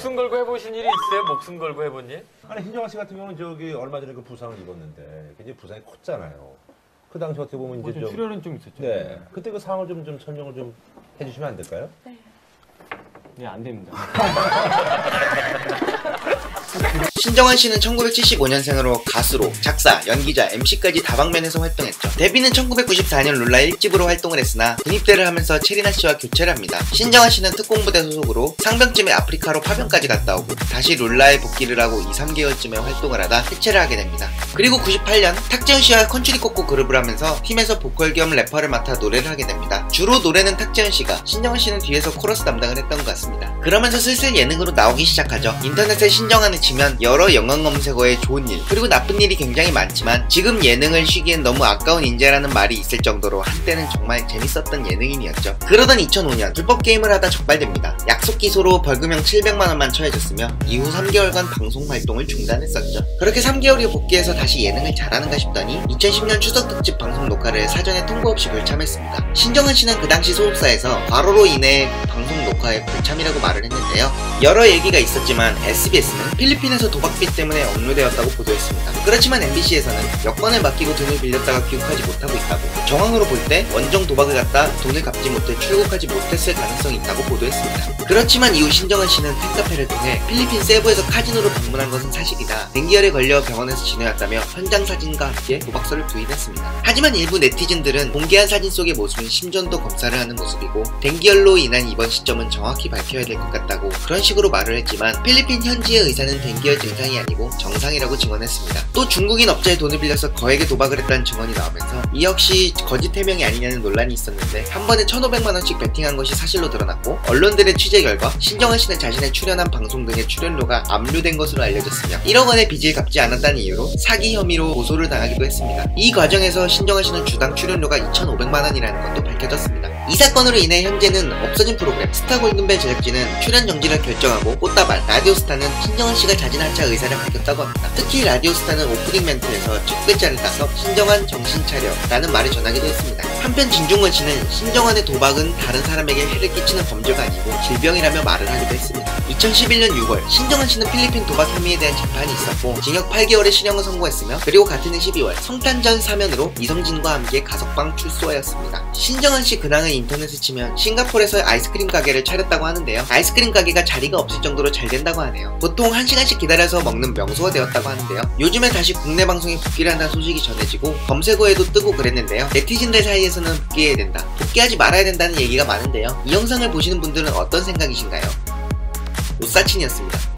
목숨 걸고 해보신 일이 있어요? 목숨 걸고 해본 일? 아니 신정아 씨 같은 경우는 저기 얼마 전에 그 부상을 입었는데 굉장히 부상이 컸잖아요. 그 당시 어떻게 보면 뭐 이제 좀좀 출연은 좀 있었죠. 네. 그때 그 상황을 좀, 좀 설명을 좀 해주시면 안 될까요? 네, 안 됩니다. 신정환 씨는 1975년생으로 가수로 작사, 연기자, MC까지 다방면에서 활동했죠. 데뷔는 1994년 룰라 1집으로 활동을 했으나 군입대를 하면서 체리나 씨와 교체를 합니다. 신정환 씨는 특공부대 소속으로 상병쯤에 아프리카로 파병까지 갔다 오고 다시 룰라에 복귀를 하고 2, 3개월쯤에 활동을 하다 해체를 하게 됩니다. 그리고 98년 탁재훈 씨와 컨츄리 꼬꼬 그룹을 하면서 팀에서 보컬 겸 래퍼를 맡아 노래를 하게 됩니다. 주로 노래는 탁재훈 씨가 신정환 씨는 뒤에서 코러스 담당을 했던 것 같습니다. 그러면서 슬슬 예능으로 나오기 시작하죠. 인터넷에 신정환을 치면 여러 영화 검색어에 좋은 일 그리고 나쁜 일이 굉장히 많지만 지금 예능을 쉬기엔 너무 아까운 인재라는 말이 있을 정도로 한때는 정말 재밌었던 예능인이었죠. 그러던 2005년 불법 게임을 하다 적발됩니다. 약속 기소로 벌금형 700만원만 처해졌으며 이후 3개월간 방송 활동을 중단했었죠. 그렇게 3개월 후 복귀해서 다시 예능을 잘하는가 싶더니 2010년 추석 특집 방송 녹화를 사전에 통보 없이 불참했습니다. 신정은 씨는 그 당시 소속사에서 과로로 인해 방송 녹화에 불참이라고 말을 했는데요. 여러 얘기가 있었지만 SBS는 필리핀에서 도 박비 때문에 업로되었다고 보도했습니다. 그렇지만 MBC에서는 여권을 맡기고 돈을 빌렸다가 귀국하지 못하고 있다고 정황으로 볼 때 원정 도박을 갖다 돈을 갚지 못해 출국하지 못했을 가능성이 있다고 보도했습니다. 그렇지만 이후 신정은 씨는 팬카페를 통해 필리핀 세부에서 카지노로 방문한 것은 사실이다. 댕기열에 걸려 병원에서 지내왔다며 현장 사진과 함께 도박서를 부인했습니다. 하지만 일부 네티즌들은 공개한 사진 속의 모습은 심전도 검사를 하는 모습이고 댕기열로 인한 이번 시점은 정확히 밝혀야 될 것 같다고 그런 식으로 말을 했지만 필리핀 현지의 의사는 댕기열 증상이 아니고 정상이라고 증언했습니다. 또 중국인 업자에 돈을 빌려서 거액의 도박을 했다는 증언이 나오면서 이 역시 거짓 해명이 아니냐는 논란이 있었는데 한 번에 1500만원씩 베팅한 것이 사실로 드러났고 언론들의 취재 결과 신정은 씨는 자신의 출연한 방송 등의 출연료가 압류된 것으로 알려졌으며 1억 원의 빚을 갚지 않았다는 이유로 사기 혐의로 고소를 당하기도 했습니다. 이 과정에서 신정은 씨는 주당 출연료가 2,500만원이라는 것도 밝혀졌습니다. 이 사건으로 인해 현재는 없어진 프로그램 스타 골든벨 제작진은 출연 정지를 결정하고 꽃다발 라디오스타는 신정은 씨가 자진 하차 의사를 밝혔다고 합니다. 특히 라디오스타는 오프닝 멘트에서 첫 글자를 따서 신정한 정신 차려 라는 말을 전하기도 했습니다. 한편 진중권 씨는 신정환의 도박은 다른 사람에게 해를 끼치는 범죄가 아니고 질병이라며 말을 하기도 했습니다. 2011년 6월 신정환 씨는 필리핀 도박 혐의에 대한 재판이 있었고 징역 8개월의 실형을 선고했으며 그리고 같은 해 12월 성탄절 사면으로 이성진과 함께 가석방 출소하였습니다. 신정환 씨 근황을 인터넷에 치면 싱가포르에서 아이스크림 가게를 차렸다고 하는데요. 아이스크림 가게가 자리가 없을 정도로 잘 된다고 하네요. 보통 1시간씩 기다려서 먹는 명소가 되었다고 하는데요. 요즘에 다시 국내 방송에 복귀를 한다는 소식이 전해지고 검색어에도 뜨고 그랬는데요. 네티즌들 사이에서는 복귀해야 된다, 복귀하지 말아야 된다는 얘기가 많은데요. 이 영상을 보시는 분들은 어떤 생각이신가요? 우사친이었습니다.